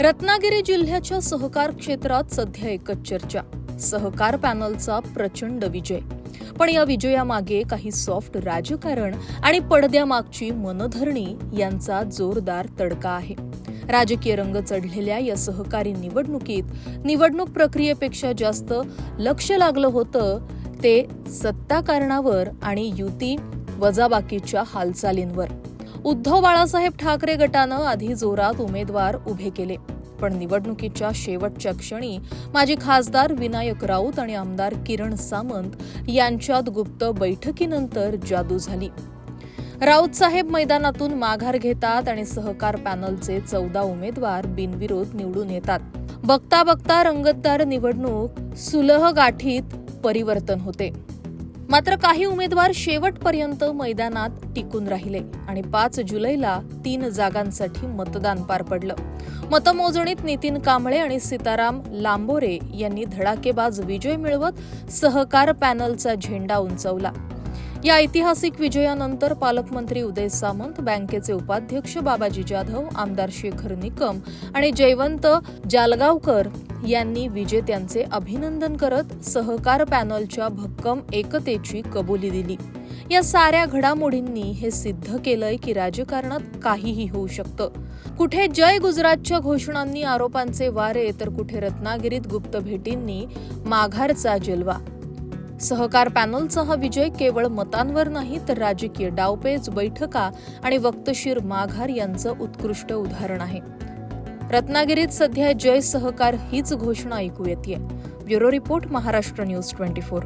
रत्नागिरी जिल्ह्याच्या सहकार क्षेत्रात सध्या एकच चर्चा. सहकार पॅनलचा प्रचंड विजय. पण या विजयामागे काही सॉफ्ट राजकारण आणि पडद्यामागची मनधरणी यांचा जोरदार तडका आहे. राजकीय रंग चढलेल्या या सहकारी निवडणुकीत निवडणूक प्रक्रियेपेक्षा जास्त लक्ष लागलं होतं ते सत्ताकारणावर आणि युती वजाबाकीच्या हालचालींवर. उद्धव बाळासाहेब ठाकरे गटानं आधी जोरात उमेदवार उभे केले. पण निवडणुकीच्या शेवटच्या क्षणी माजी खासदार विनायक राऊत आणि आमदार किरण सामंत यांच्यात गुप्त बैठकीनंतर जादू झाली. राऊत साहेब मैदानातून माघार घेतात आणि सहकार पॅनलचे चौदा उमेदवार बिनविरोध निवडून येतात. बघता बघता रंगतदार निवडणूक सुलह गाठीत परिवर्तन होते. मात्र काही उमेदवार शेवटपर्यंत मैदानात टिकून राहिले आणि पाच जुलैला तीन जागांसाठी मतदान पार पडलं. मतमोजणीत नितीन कांबळे आणि सीताराम लांबोरे यांनी धडाकेबाज विजय मिळवत सहकार पॅनलचा झेंडा उंचवला. या ऐतिहासिक विजयानंतर पालकमंत्री उदय सामंत बँकेचे उपाध्यक्ष बाबाजी जाधव आमदार शेखर निकम आणि जयवंत जालगावकर यांनी विजेत्यांचे अभिनंदन करत सहकार पॅनलच्या भक्कम एकतेची कबुली दिली. या साऱ्या घडामोडींनी हे सिद्ध केलंय की राजकारणात काहीही होऊ शकतं. कुठे जय गुजरातच्या घोषणांनी आरोपांचे वारे तर कुठे रत्नागिरीत गुप्त भेटींनी माघारचा जलवा. सहकार पॅनलचा हा विजय केवळ मतांवर नाही तर राजकीय डावपेच बैठका आणि वक्तशीर माघार यांचं उत्कृष्ट उदाहरण आहे. रत्नागिरीत सध्या जय सहकार हीच घोषणा ऐकू येते bureau report Maharashtra news twenty four.